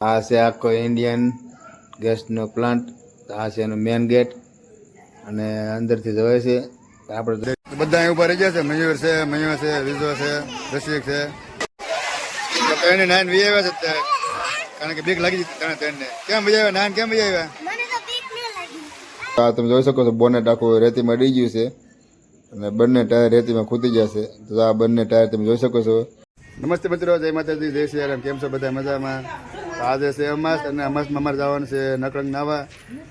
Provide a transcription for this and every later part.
આ છે આખો ઇન્ડિયન ગેસનો પ્લાન્ટ આ છે એનો મેન ગેટ અને અંદરથી જવાય છે. આપણે બધા અહીં ઊભા રહી ગયા છે. મયુર છે મયુર છે વિઝો છે રસિક છે. ત્રણે નાઈન વી આવ્યા છે અત્યારે. કારણ કે બીક લાગી ત્રણે ત્રણને. કેમ વી આવ્યા? નાન કેમ વી આવ્યા? મને તો બીક ન લાગી. આ તમે જોઈ શકો છો બોનેટ આખું રેતીમાં ડી ગયું છે. અને બંને ટાયર રેતીમાં ખૂતી જશે છે. તો આ બંને ટાયર તમે જોઈ શકો છો. નમસ્તે મિત્રો જય માતાજી જય શ્રી રામ. કેમ છો બધા? મજામાં? આજે છે અમાસ અને અમાસમાં અમારે જવાનું છે નકળંગ નાવા.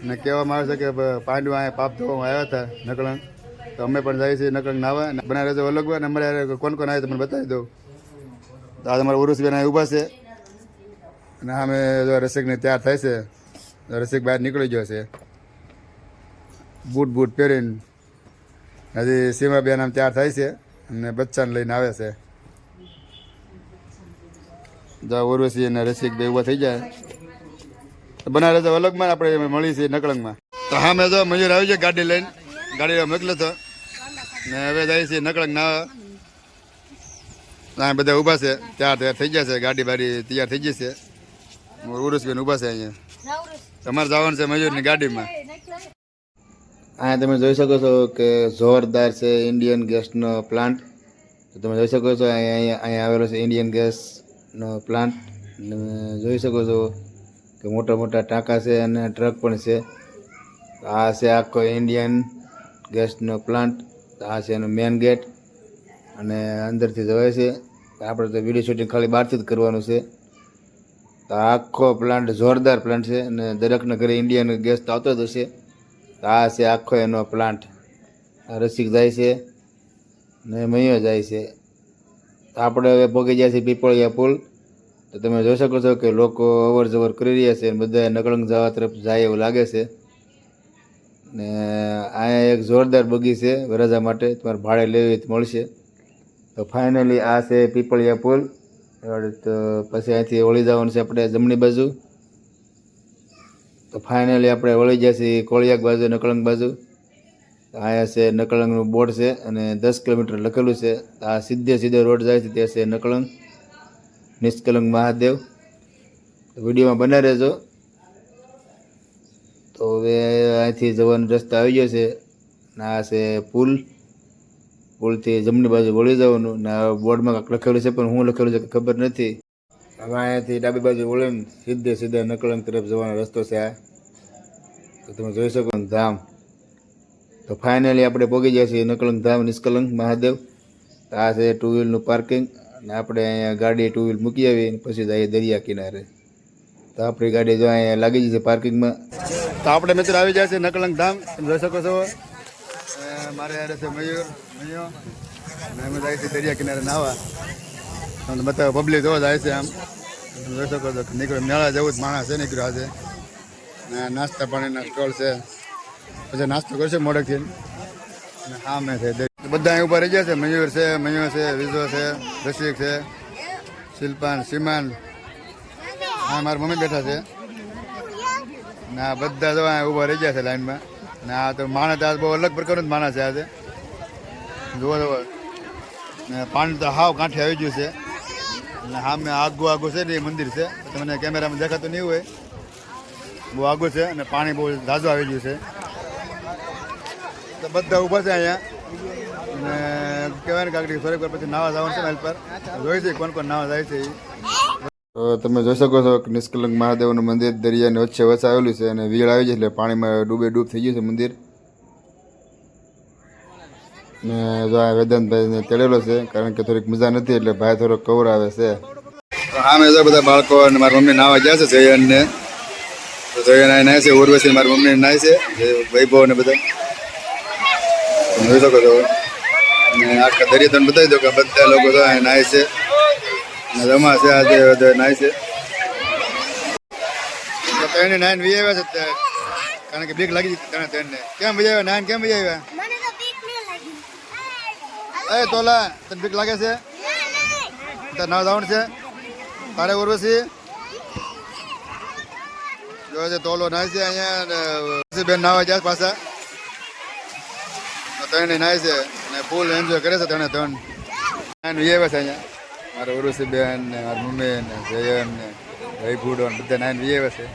અને કહેવામાં આવે છે કે પાંડુ અહીંયા પાપ ધોવામાં આવ્યા હતા નકળંગ. તો અમે પણ જઈએ છીએ નકળંગ નાવા. બના રહેજો અલગ હોય અને અમારે કોણ કોણ આવે તમને બતાવી દઉં તો આજે અમારા ઉરુષબેન અહીં ઊભા છે. અને અમે જો રસિકને તૈયાર થાય છે. રસિક બહાર નીકળી ગયો છે. બૂટ બૂટ પહેરીને. હજી સીમાબેન આમ તૈયાર થાય છે. અને બચ્ચાને લઈને આવે છે. જા ઉર્વશી અને રસિક બે ઊભા થઈ જાય. તો તો અલગમાં આપણે મળી છીએ નકળંગમાં. તો હા, મેં તો મયુર આવી છે ગાડી લઈને. ગાડી મોકલ્યો તો. ને હવે જાય છે નકળંગ ના. હા, બધા ઊભા છે. ત્યાં તૈયાર થઈ જશે ગાડી બાડી તૈયાર થઈ જશે ઉર્વશીબેન ઊભા છે અહીંયા. તમારે જવાનું છે મયુરની ગાડીમાં. અહીંયા તમે જોઈ શકો છો કે જોરદાર છે ઇન્ડિયન ગેસનો પ્લાન્ટ તમે જોઈ શકો છો અહીંયા અહીંયા આવેલો છે ઇન્ડિયન ગેસનો પ્લાન્ટ જોઈ શકો છો કે મોટા મોટા ટાંકા છે અને ટ્રક પણ છે. આ છે આખો ઇન્ડિયન ગેસનો પ્લાન્ટ આ છે એનો મેન ગેટ અને અંદરથી જવાય છે. આપણે તો વીડિયો શૂટિંગ ખાલી બહારથી જ કરવાનું છે. તો આખો પ્લાન્ટ જોરદાર પ્લાન્ટ છે અને દરેકના ઘરે ઇન્ડિયન ગેસ તો આવતો જ હશે. તો આ છે આખો એનો પ્લાન્ટ રસિક જાય છે ને મયો જાય છે. આપણે હવે પગી ગયા છીએ પીપળિયા પુલ. તો તમે જોઈ શકો છો કે લોકો અવર જવર કરી રહ્યા છે અને બધા નકળંગ જવા તરફ જાય એવું લાગે છે. ને અહીંયા એક જોરદાર બગી છે વરરાજા માટે. તમારે ભાડે લેવી મળશે. તો ફાઇનલી આ છે પીપળિયા પુલ. તો પછી અહીંથી વળી જવાનું છે આપણે જમણી બાજુ. તો ફાઇનલી આપણે વળી છીએ કોળિયાક બાજુ, નકળંગ બાજુ. અહીંયા છે નકળંગનું બોર્ડ છે અને દસ કિલોમીટર લખેલું છે. આ સીધે સીધો રોડ જાય છે તે છે નકળંગ. નિષ્કલંગ મહાદેવ. વિડીયોમાં બના રહેજો. તો હવે અહીંથી જવાનો રસ્તો આવી ગયો છે. ને આ છે પુલ. પુલથી જમણી બાજુ વળી જવાનું. ને આ બોર્ડમાં કાંઈક લખેલું છે, પણ હું લખેલું છે ખબર નથી. હવે અહીંયાથી ડાબી બાજુ વળીને સીધે સીધા નકળંગ તરફ જવાનો રસ્તો છે આ. તો તમે જોઈ શકો ધામ. તો ફાઇનલી આપણે પહોંચી જાય છીએ નકળંગ ધામ નિષ્કલંગ મહાદેવ. આ છે ટુ વ્હીલનું પાર્કિંગ અને આપણે અહીંયા ગાડી ટુ વ્હીલ મૂકી આવી પછી જઈએ દરિયા કિનારે. તો આપણી ગાડી જો અહીંયા લાગી જશે પાર્કિંગમાં તો આપણે મિત્ર આવી જાય છે નકલંગ ધામ. તમે જોઈ શકો છો. મારે હારે છે મયુર મયો અમે જાય છે દરિયા કિનારે નાવા તમને બધા પબ્લિક જોવા જાય છે આમ. તમે જોઈ શકો છો નીકળ્યો મેળા જેવું જ માણસ છે નીકળ્યો આજે. નાસ્તા પાણીના સ્ટોલ છે. પછી નાસ્તો કરશે મોડકથી. અને હા, મેં છે. બધા અહીં ઊભા રહી ગયા છે. મયુર છે મયુર છે વિજો છે, રસિક છે, શિલ્પાન સીમાન હા, મારા મમ્મી બેઠા છે. ને બધા જવા ઊભા રહી ગયા છે લાઈનમાં. ને તો માણસ આજ બહુ અલગ પ્રકારનું જ માણસ છે આજે જુઓ જુઓ. ને પાણી તો હાવ કાંઠે આવી ગયું છે. અને સામે આગું આગું છે ને એ મંદિર છે. તમને કેમેરામાં દેખાતું નહીં હોય. બહુ આગું છે અને પાણી બહુ ઝાઝું આવી ગયું છે. બધા ઊભા છે અહીંયા. અને કહેવાય ને કાંકડી ફરી વાર પછી નાવા જવાનું છે ને પર. જોઈ છે કોણ કોણ નાવા જાય છે ઈ. તો તમે જોઈ શકો છો કે નિષ્કલંક મહાદેવનું મંદિર દરિયાની વચ્ચે વચ્ચે આવેલું છે અને વીળ આવી છે એટલે પાણીમાં ડૂબે ડૂબ થઈ ગયું છે મંદિર. ને જો આ વેદાંતભાઈને તેડેલો છે, કારણ કે થોડીક મજા નથી એટલે ભાઈ થોડોક કવર આવે છે. હા, મેં જો બધા બાળકો અને મારી મમ્મી નાવા ગયા છે જયન ને તો જયન અહીં નાય છે, ઉર્વશી મારી મમ્મી નાય છે, જે વૈભવ ને બધા. તમે જોઈ શકો છો. અને આખા દરિયા તમને બતાવી દો કે બધા લોકો તો અહીંયા નાય છે. રમા છે આજે નાય છે. ત્રણે નાઈન વી આવ્યા છે કારણ કે બીક લાગી ત્રણે ત્રણને. કેમ વી આવ્યા? નાઈન કેમ વી આવ્યા? એ તોલા તને બીક લાગે છે? તારે નાવ જવાનું છે. તારે ઉર્વશી જો છે તોલો નાય છે અહીંયા બેન નાવા જાય પાછા. ત્રણે નાય છે અને ફૂલ એન્જોય કરે છે ત્રણે. ત્રણ નાઈન વી છે અહીંયા. મારા ઉર્વશી બેન ને મારા મમ્મી ને જયન ને ભાઈ ભૂડો ને બધા નાઈને વી આવે છે.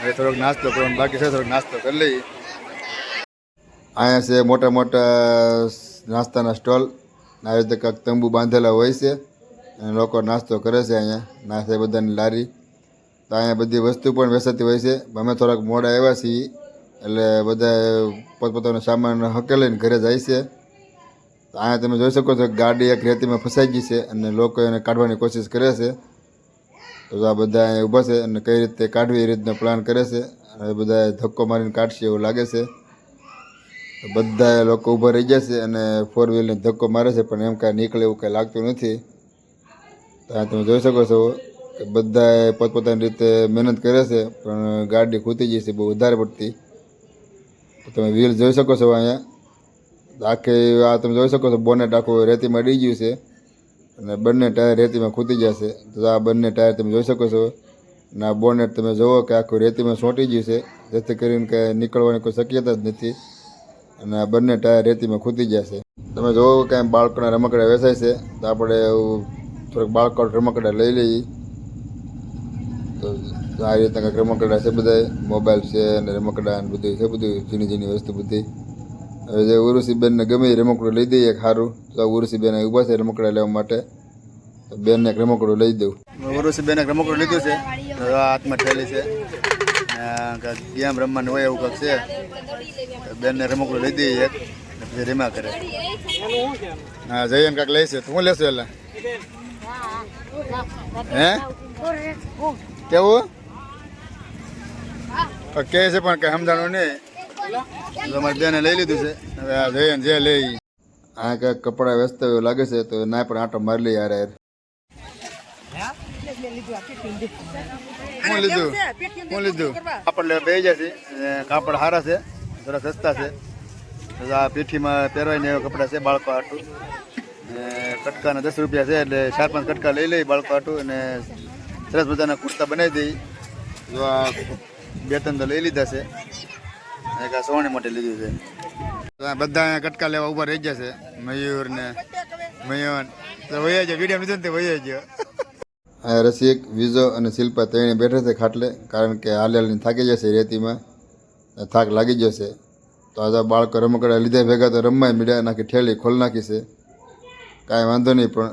હવે થોડોક નાસ્તો કરવાનો, બાકી છે થોડોક નાસ્તો કરી લઈએ. અહીંયા છે મોટા મોટા નાસ્તાના સ્ટોલ. આવી રીતે કાંક તંબુ બાંધેલા હોય છે અને લોકો નાસ્તો કરે છે અહીંયા. નાસ્તા બધાની લારી. તો અહીંયા બધી વસ્તુ પણ વેચાતી હોય છે. અમે થોડાક મોડા આવ્યા છીએ. એટલે બધા પોતપોતાનો સામાન હકેલીને ઘરે જાય છે. અહીંયા તમે જોઈ શકો છો ગાડી એક રેતીમાં ફસાઈ ગઈ છે અને લોકો એને કાઢવાની કોશિશ કરે છે. તો આ બધા અહીંયા ઊભા છે અને કઈ રીતે કાઢવી એ રીતનો પ્લાન કરે છે. અને બધા ધક્કો મારીને કાઢશે એવું લાગે છે. બધા લોકો ઊભા રહી જશે અને ફોર વ્હીલને ધક્કો મારે છે પણ એમ કાંઈ નીકળે એવું કાંઈ લાગતું નથી. તો આ તમે જોઈ શકો છો કે બધાએ પોતપોતાની રીતે મહેનત કરે છે પણ ગાડી ગઈ છે બહુ વધારે પડતી. તમે વ્હીલ જોઈ શકો છો અહીંયા. આખી આ તમે જોઈ શકો છો બોનેટ આખું રેતીમાં ડી ગયું છે. અને બંને ટાયર રેતીમાં ખૂતી જશે તો આ બંને ટાયર તમે જોઈ શકો છો. અને આ બોનેટ તમે જુઓ કે આખું રેતીમાં સોંટી ગયું છે. જેથી કરીને કે નીકળવાની કોઈ શક્યતા જ નથી. અને આ બંને ટાયર રેતીમાં ખૂતી જશે તમે જુઓ કે બાળકોને રમકડા વેચાય છે. તો આપણે થોડાક બાળકો રમકડા લઈ લઈએ. તો તો આ રીતના કાંક રમકડા છે બધા મોબાઈલ છે અને રમકડા ને બધું છે બધું ઝીણી ઝીણી વસ્તુ બધી. હવે જે ઉરુસી બેનને ગમે એ રમકડું લઈ દઈએ એક સારું તો ઉરુસી બેન અહીં ઊભા છે રમકડા લેવા માટે. તો બેનને એક રમકડું લઈ દઉં. ઉરુસી બેને રમકડું લીધું છે. આ હાથમાં થયેલી છે. ગેમ રમવાનું હોય એવું કંઈક છે. બેનને રમકડું લઈ દઈએ એક. ને પછી રીમા કરે. હા જઈએ કાંક લઈશે. તો હું લેશું એટલે હે કેવું? કહે છે પણ કે સમજાણું નહીં. તમારી બેને લઈ લીધું છે. હવે આ જઈએ જે લઈ. આ કાંઈક કપડાં વ્યસ્ત એવું લાગે છે, તો ના પણ આટો મારી લઈ યાર યાર લીધું? હું લીધું? કાપડ બે જશે કાપડ સારા છે થોડા સસ્તા છે. આ પીઠીમાં પહેરવાય ને એવા કપડાં છે, બાળકો ને કટકાના દસ રૂપિયા છે, એટલે ચાર પાંચ કટકા લઈ લઈ બાળકો હાટું, અને સરસ મજાના કુર્તા બનાવી દઈ. જો આ બે ત્રણ તો લઈ લીધા છે. એક આ સોની માટે લીધું છે. બધા અહીંયા કટકા લેવા ઊભા રહી જશે મયુર ને મયન તો વૈયા જાય વીડિયો લીધો ને તે વૈયા ગયો. રસિક વિઝો અને શિલ્પા તેણી બેઠા છે ખાટલે, કારણ કે હાલેલની થાકી જશે રેતીમાં. થાક લાગી જશે. તો આજે બાળકો રમકડા લીધા ભેગા તો રમવાય મીડિયા નાખી ઠેલી ખોલ નાખી છે. કાંઈ વાંધો નહીં, પણ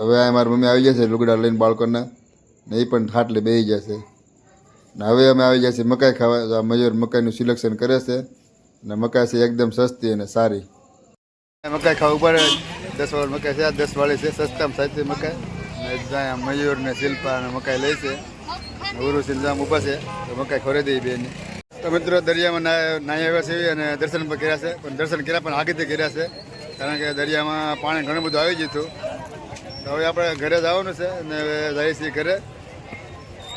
હવે આ મારી મમ્મી આવી જશે લુગડા લઈને બાળકોના. ને એ પણ ખાટલે બેસી જશે હવે અમે આવી જશે મકાઈ ખાવા, તો આ મયુર મકાઈનું સિલેક્શન કરે છે ને મકાઈ છે એકદમ સસ્તી અને સારી. મકાઈ ખાવા ઉપર દસ વાળી મકાઈ છે, આ દસ વાળી છે, સસ્તામાં સસ્તી મકાઈ. ને જ્યાં મયુર ને શિલ્પા અને મકાઈ લે છે ઉરુ સિંજામ ઊભા છે, તો મકાઈ ખોરી દઈ બેન. તો મિત્રો, દરિયામાં ના નાહી આવ્યા છે અને દર્શન પણ કર્યા છે, પણ દર્શન કર્યા પણ આગળથી કર્યા છે, કારણ કે દરિયામાં પાણી ઘણું બધું આવી ગયું હતું. તો હવે આપણે ઘરે જવાનું છે અને હવે જઈએ છીએ ઘરે.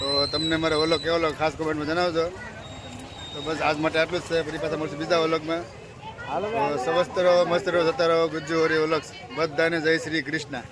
તો તમને મારે ઓલો કેવો ઓલો ખાસ કોમેન્ટમાં જણાવજો. તો બસ આજ માટે આટલું જ છે. ફરી પાછા મળશે બીજા ઓલોકમાં સ્વસ્થ રહો મસ્ત રહો જતા રહો ગુજ્જુ હરી ઓલક બધાને જય શ્રી કૃષ્ણ.